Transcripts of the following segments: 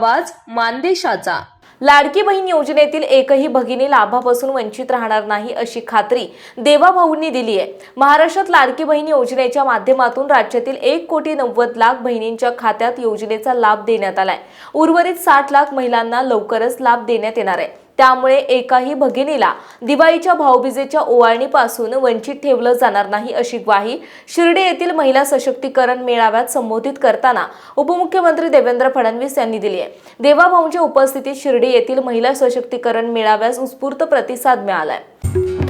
आवाज मानदेशाचा. लाडकी बहीण योजनेतील एकही भगिनी लाभापासून वंचित राहणार नाही अशी खात्री देवाभाऊंनी दिली आहे. महाराष्ट्रात लाडकी बहीण योजनेच्या माध्यमातून राज्यातील एक कोटी नव्वद लाख बहिणींच्या खात्यात योजनेचा लाभ देण्यात आलाय. उर्वरित साठ लाख महिलांना लवकरच लाभ देण्यात येणार आहे. त्यामुळे एकाही भगिनीला दिवाळीच्या भाऊबीजेच्या ओवाळणीपासून वंचित ठेवलं जाणार नाही अशी ग्वाही शिर्डी येथील महिला सशक्तीकरण मेळाव्यात संबोधित करताना उपमुख्यमंत्री देवेंद्र फडणवीस यांनी दिली आहे. देवाभाऊंच्या उपस्थितीत शिर्डी येथील महिला सशक्तीकरण मेळाव्यास उत्स्फूर्त प्रतिसाद मिळालाय.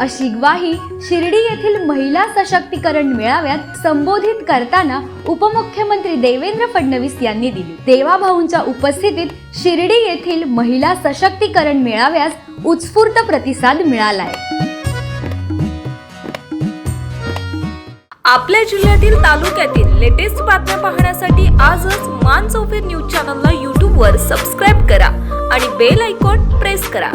अशी ग्वाही शिर्डी येथील महिला सशक्तीकरण मेळाव्यात संबोधित करताना उपमुख्यमंत्री देवेंद्र फडणवीस यांनी दिली. देवाभाऊंच्या उपस्थितीत शिर्डी येथील महिला सशक्तीकरण मेळाव्यास उत्स्फूर्त प्रतिसाद मिळालाय. आपल्या जिल्ह्यातील तालुक्यातील लेटेस्ट बातम्या पाहण्यासाठी आजच मान चौफेर न्यूज चॅनलला यूट्यूबवर सबस्क्राईब करा आणि बेल आयकॉन प्रेस करा.